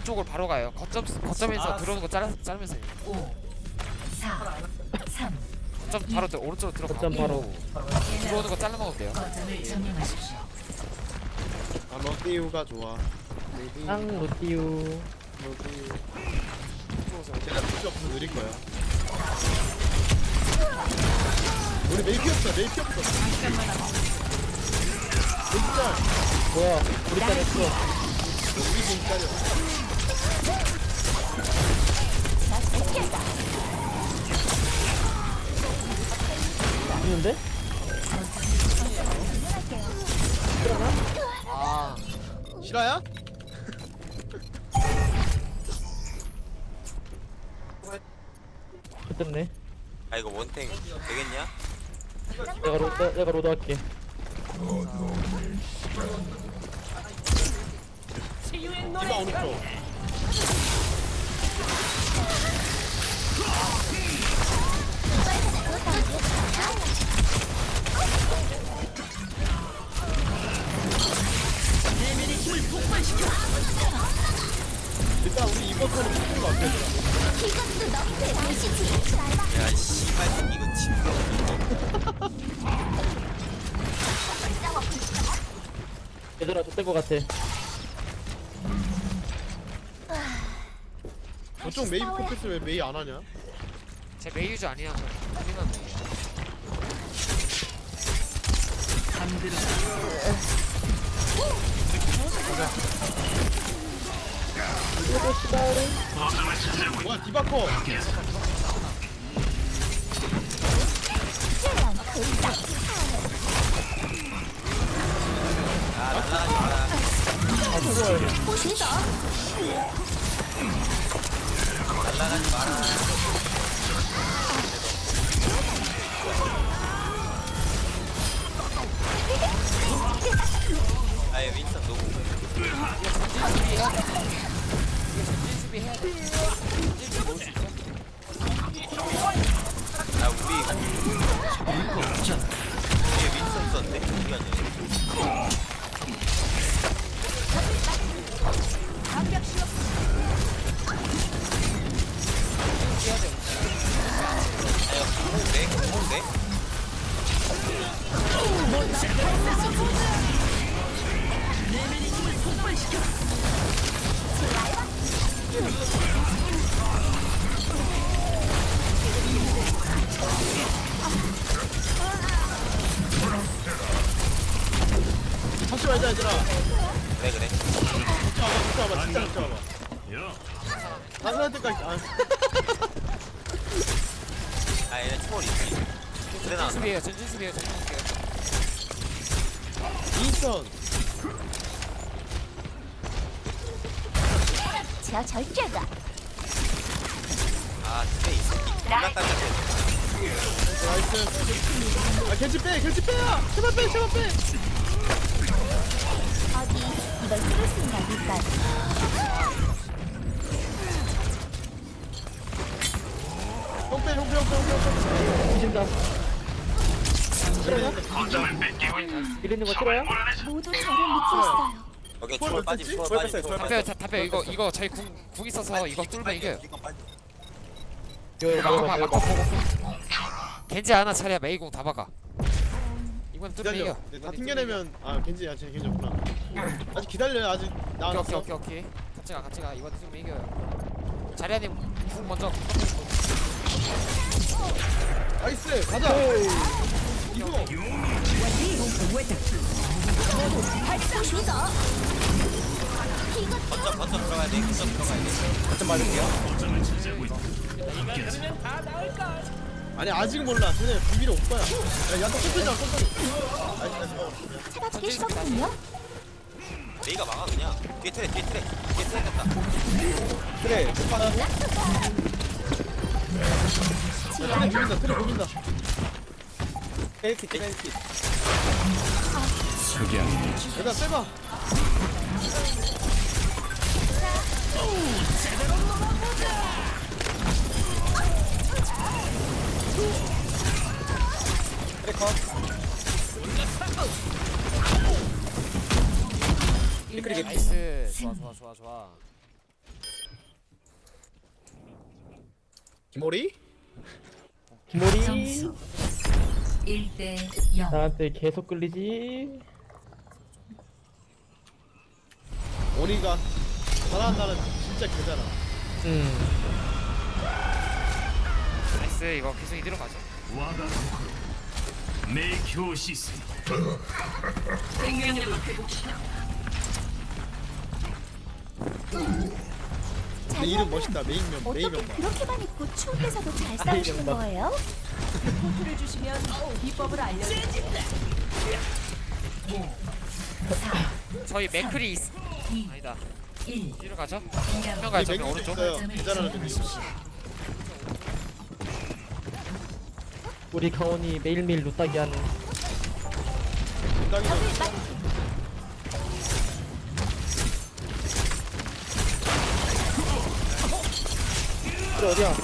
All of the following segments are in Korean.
오른쪽으로 바로 가요. 거점 거점에서 알았어. 들어오는 거 자르 자르면서 해요. 5 4 3 거점 바로 들- 오른쪽으로 들어가. 거점 바로. 들어오는 거 잘라 먹으면 돼요. 거점을 점령하십시오. 아 럭비우가 좋아 루티우 럭비우 이쪽에서 제가 필요 없어서 느릴 거야 우리 메이피 없어 메이피 없어 진짜 뭐야 우리 잘했어 우리 진짜려 있는데? 아 실화야? 됐네 아 이거 원탱 되겠냐? 내가 로 내가, 내가 로드 할게 디바 오른쪽 얘들아 저때거 같아 저쪽 메이 포커스 왜 메이 안 하냐? 제 메이 유저 아니야. 저 클린한 메이. 뭐야 디바커 아 날라가지 마라 날라가지 마라. 아예 윈스턴 노고 수비 해야 돼. 얘들아. 그래 그래. 진짜 와봐 진짜 와봐 진짜 진짜 와봐 나갈 때까지 아. 아 얘네 초월 있지. 그래 나 전진 수비해요. 전진 수비해요. 전진 수비해요. 인스턴 저 절제가 아 근데 이 새끼 존나 따뜻해 나이스. 아 겐지 빼 겐지 빼야! 제발 빼 제발 빼 어디 이걸 쓸 볼까? 형빼 형빼 형빼 형빼 뒤진다 이러는 거 싫어요? 모두 저를 믿고 있어요. 오케이 초월 빠지? 초월 빠지 초월 답해요. 다- 답해요. 이거 이거 저희 궁, 궁 있어서 이거 뚫면 이겨요. 이거 막아 막아. 겐지 하나 차례 메이공 다 박아. 이번 뚫으면 기다려. 이겨. 네, 다 튕겨내면 아 겐지 야쟤 겐지 없구나. 아직 기다려요 아직. 오케이 오케이 나왔어 오케이 오케이. 같이 가 같이 가. 이번 뚫으면 이겨요. 자리아님 궁 먼저. 나이스! 가자! 이거. 거점 거점 들어가야 돼. 거점 들어가야 돼. 거점 맞을게요 아니 아직 몰라. 쟤네 비비로 올 거야 야 야타 터뜨리자 터뜨리 나이스 나이스 먹어 찾아주길 싫었거든요. 레이가 막아 그냥. 뒤에 트레 뒤에 트레 뒤에 트레 됐다. 그래 못 받아 트레 고민다 트레 고민다. 헬키 트레 헬키 얘들아 빼봐 나이스. 좋아 좋아 좋아 좋아. 김오리? 김오리. 나한테 계속 끌리지. 오리가 잘한다는 진짜 개잖아 음. 나이스 이거 계속 이대로 가죠 我が心明鏡止水 근데 이름 멋있다 메인명 어떻게 메인명 봐 그렇게만 입고 추운데서도 잘 싸우시는 명반. 거예요? 저희 맥클이 있... 2 아니다 1 뒤로 가죠 2라 정면 가요 이 정면 맥주 오른쪽 있어요 개잘하는 면 있 우리 가온이 매일매일 루따기 하는 적당히 그래 어디야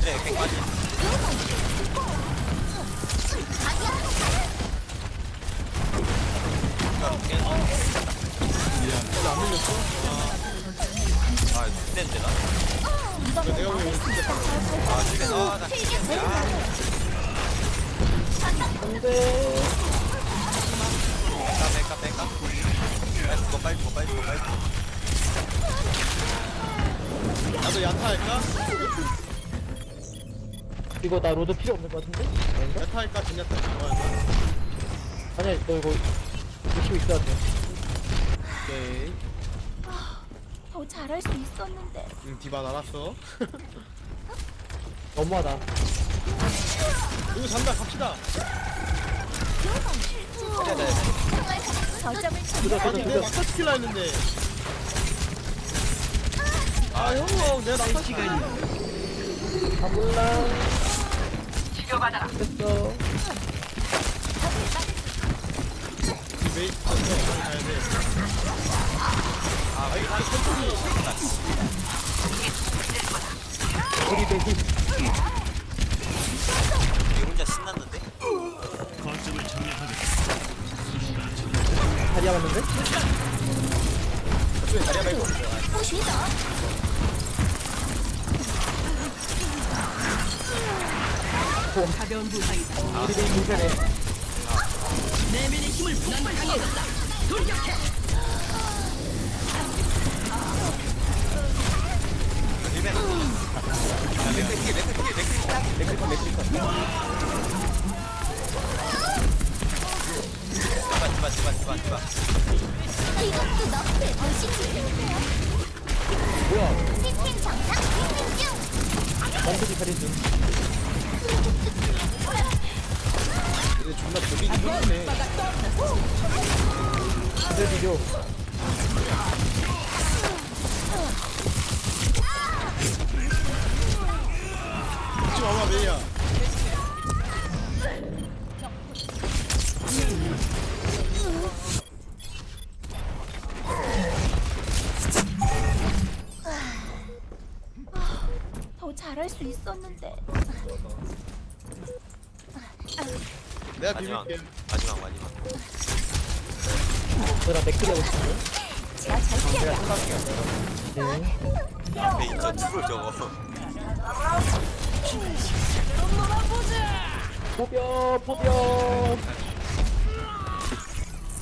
그래 백 빠지 아, 죽겠는데 나. 아, 죽겠. 아, 나? 이거 나 로드 필요 없는 거 같은데? 할까? 진야타? 아니야 너 이거 열심히 있어야 돼 오케이 더 잘할 수 있었는데. 응 디바 알았어. 너무하다. 이거 잔다 갑시다. 저점을 아니 낙타 시킬라 했는데. 아 형, 내가 낙타 시킬라 아 몰라. 됐어 가야 돼 아, 이거 천천히 우리 대신 맥크리컷 맥크리컷 디바, 디바, 디바, 디바, 디바. 이것도 너프의 도시지인데요 뭐야 시스템 정상 진행 중 만두기 차리지 근데 존나 보기기 힘드네 비 메이야 더 잘할 수 있었는데 내가 마지막, 비빌게 마지막, 마지막. 너랑 맥크리 하고 싶은데? 제가 잘 피할게요 네 앞에 있죠, 트롤 저거. 포벼 포벼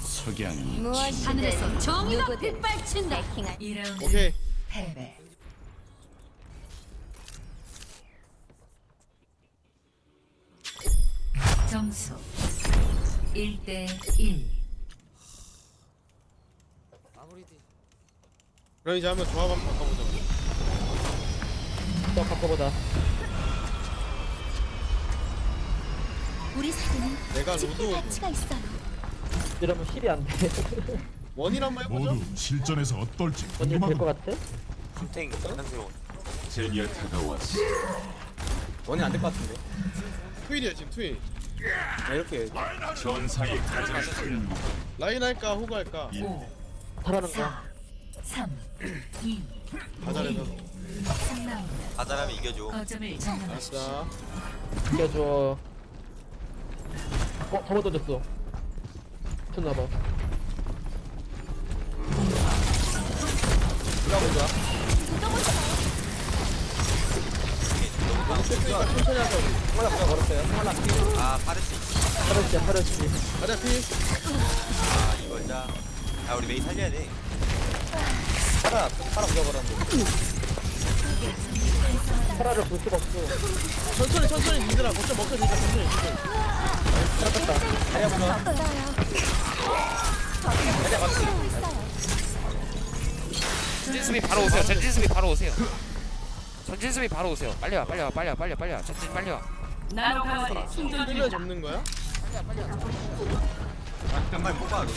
석양이 하늘에서 정의가 빛발친다. 2라운드 오케이 패배. 점수 1대 1 마무리 뒤 그럼 이제 한번 조합 한번 바꿔보자. 또 바꿔보자 우리 사이는 내가 지킬 로드 가치가 있어요. 이러면 힐이 안 돼. 원인 한번 해보죠. 모두 실전에서 어떨지 언니 궁금하군 같아? 템탱 장난스러워. 제니아타가 왔어. 원인 안될 것 같은데. 트윈이야 지금 트윈. 야 이렇게 전상의 가장 큰 라인 할까 호그 할까? 5 잘하는 4 거야? 3 2다 잘해서 3라운드 가자라면 이겨줘. 거점을 점령하십시오. 이겨줘 어? 잘못 던졌어 미쳤나봐 들어가보자 됐으니까 천천히 하자 하나. 하나 피. 아 파르시 파르시, 파르시. 가자 피아 이걸 자. 아 우리 메이 살려야 돼. 파라, 파라 부자 걸었는데. 파라를 볼 수가 없어. 천천히 천천히 니들아 걱정 먹게 되니까 천천히 천천히 살았다. 자리야 부자. 전진 수비 바로 오세요. 전진 수비 바로 오세요. 전진 수비 바로 오세요. 빨리 와, 빨리 와, 빨리 와, 빨리 와, 빨리 와. 전진 빨리 와. 힐러 접는 거야? 빨리 뽑아 너도.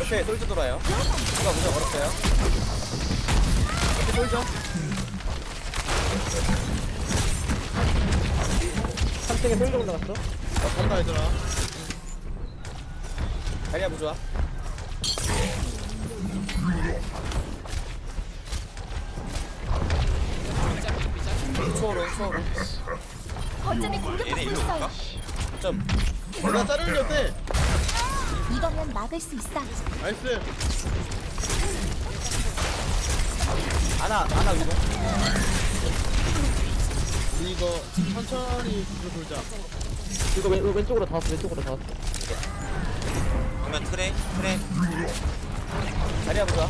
옆에 솔져 돌아요. 누가 부자 걸었어요. 옆에 솔져. 3층에 솔져 올라갔어. 나 간다 얘들아 자리야 부자. 초월은 초월은 거점이 공격받고 있어요. 점 내가 자르는 게 어때? 이거면 막을 수 있어. 나이스 아나 아나 위로 우리 이거 천천히 뒤로 돌자 이거 왼, 왼쪽으로 다 왔어 왼쪽으로 다 왔어 그러면 트레 트레. 자리야 보자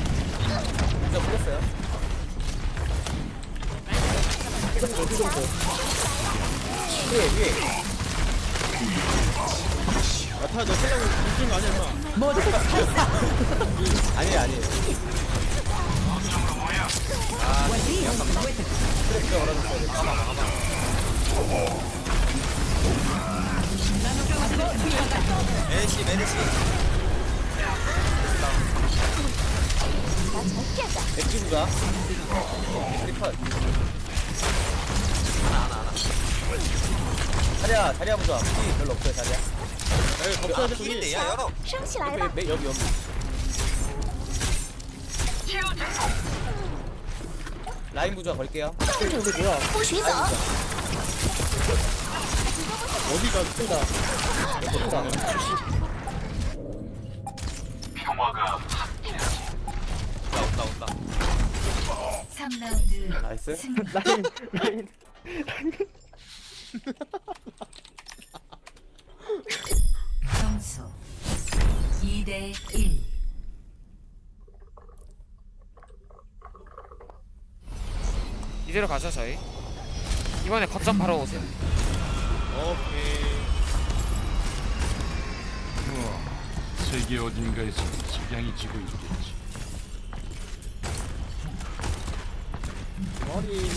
휘정도 휘정도 위에 위에 야타 너 생각을 웃긴 거 아니야 임마 진짜 걸어줬어야 돼 메르시 메르시. 나잘 피하자. 맥주 부자 리컷 하나 하나 하나 자리야 자리야 보자 피 별로 없어요 자리야 야 이거 아 걱정하지 죽인데 저기 야 열어. 슝실 여기 알바. 매- 여기 여기 라인 부자 걸게요 근데 뭐야 不许走。 어디가 큰다 큰다 온다 온다 온다. 3라운드 나이스 승리. 라인 라인 점수 2대 1. 이대로 가죠, 저희. 이번에 거점 바로 오세요. 오케이 세계 어딘가에서 석양이 지고 있겠지. 머리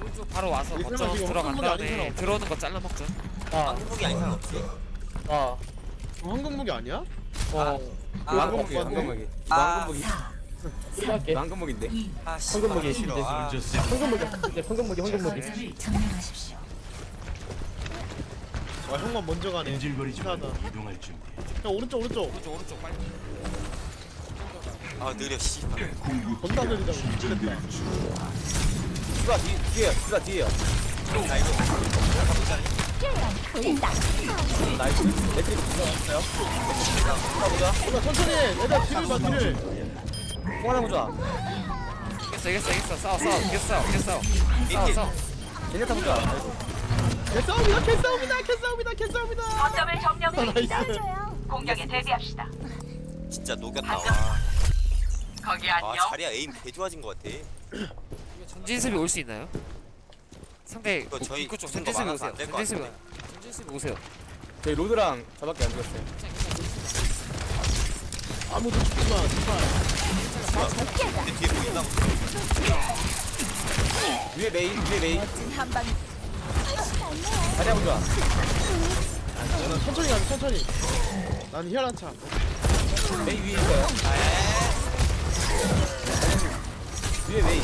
오른쪽 바로 와서 이 거점 설마 지금 들어간 한국문이 아닌 다음에 사람 들어오는 거 잘라 먹죠. 아, 한국이 아닌 사람 없지. 아, 어, 황금 무기 아니야? 어, 아, 왕건무기, 아, 왕건무기. 아. 왕건무기. 끝날게. 난금목인데. 아, 황금목이 싫어. 아. 황금목이. 황금목이 황금목이. 와 형만 먼저 가네. 엔질거리지만 이동할 준비. 형 오른쪽 오른쪽. 오른쪽 오른쪽 빨리. 아 느려 씨발. 겁나 느리다. 수가 뒤 뒤에 누가 뒤에요. 나 이거 나이스. 매트리 붙어요. 보자 보자. 나 천천히. 얘들아 뒤를 봐 뒤를. 홍하나 보자. 이겼어, 이겼어, 이겼어. 싸워, 싸워. 이겼어, 이겼어. 싸워, 싸워. 제네타 보자. 아이고. 개싸움이다 개싸움이다 개싸움이다 개싸움이다 거점을 점령해 싸워줘요. 공격에 대비합시다. 진짜 녹였다. 와. 거기 아 안녕. 자리야 에임 개 좋아진 것 같아. 전진 수비 올수 있나요? 상대 이거 저희 입구 쪽 붙는 전진 거 수비 많아서 오세요. 안될것 전진 수비. 같은데. 전진 수비 오세요. 저희 로드랑 저밖에 안 죽었어요. 아무도 죽지 마 제발 나잘 피하자. 근데 뒤에 보인다. 위에 메인, 위에 메인. 한 방. 시간 네 자리야 보자. 야, 천천히 가자 천천히 난 희한한 차 메인 위에 있어요. 위에 메인.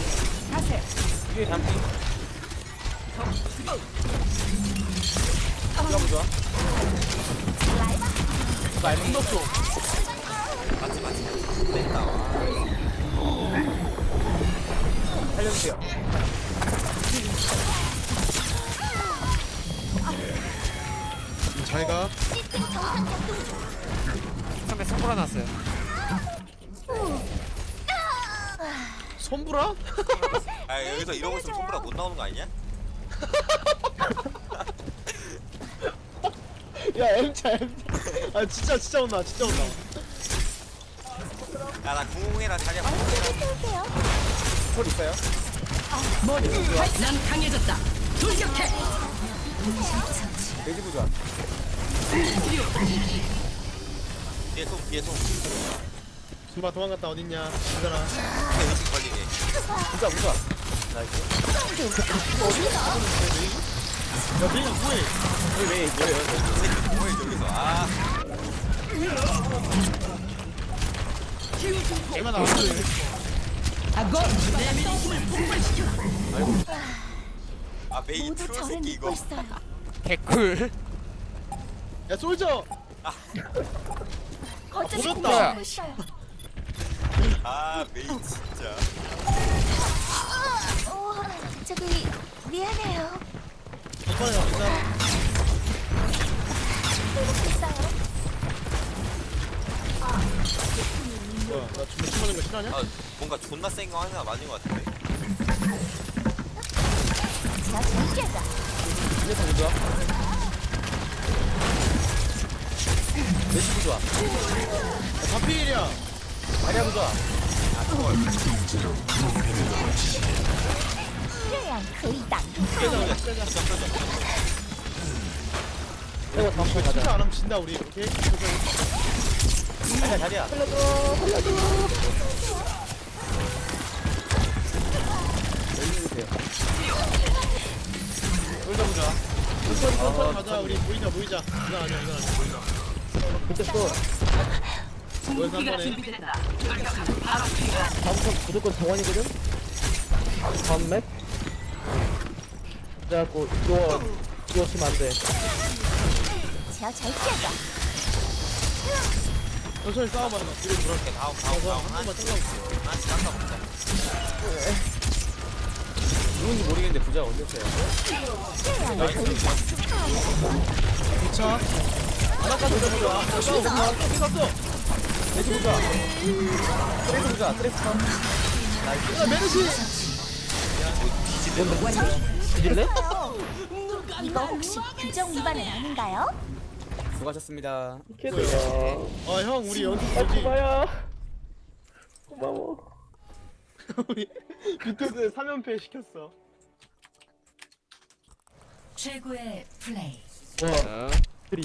위에 담기. 주가 보자. 말 힘들었어. 맞지 맞지. 냈다. 살려주세요. 잘가. 상대 손보라 났어요. 손불아? 아 여기서 이러고 있으면 손보라 못 나오는 거 아니냐? 야 M자 M자 아 진짜 진짜 온다 진짜 온다 야나 궁궁해라 자리야 궁궁해라. 콜 있어요? 난 강해졌다. 돌격해. 돼지 부자. 뒤에 송 뒤에 송 수마 도망갔다 어딨냐 근데 의식 걸리네 부자 부자. 야 민아 뭐해 왜 뭐예요? 뭐해 저기서 아 얼마 나 왔어 아 메이 모두 트롤 저를 새끼 믿고 이거 있어요. 개꿀 야 솔져 보셨다. 공격받고 있어요. 아 메이 진짜 어, 저기 미안해요. 이번에 갑니다 때리고 있어요. 뭐야 나 준비 심하는 거 싫어하냐? 아 뭔가 존나 센 거 하나 맞은 거 같은데 자, 절제다. 이래서 부자. 돼지 부자. 야 다필이야 다리야 부자. 태양 거의 딱. 이거 다음 판 가자. 진짜 안 하면 진다 우리 오케이? 다리야 다리야. 살려줘 놀자 보자 천천히 천천히 가자 우리 모이자 모이자 이건 아니야 이건 아니야 미쳤어. 모여서 한 번에 다음부터 무조건 정원이거든? 다음 맵? 그래갖고 이거 이거 치면 안돼 자, 절제다. 천천히 싸워봐라. 나 뒤로 돌아 이렇게 다음 다음 다음 한 번만 잘라볼게 하나씩 깎아보자 누군지 모르겠는데 부자가 올렸어요? 태양 거의 딱. 자 하나까지 야 싸워 싸워 싸워 돼지 부자 트레이스 부자 트레이스. 컷야 메르시! 뒤질래? 이거 혹시 규정 위반은 아닌가요? 수고하셨습니다. 아형 우리 연습 되지? 고마야 고마워. 우리 비트스 3연패 시켰어. 최고의 플레이. 어? 트리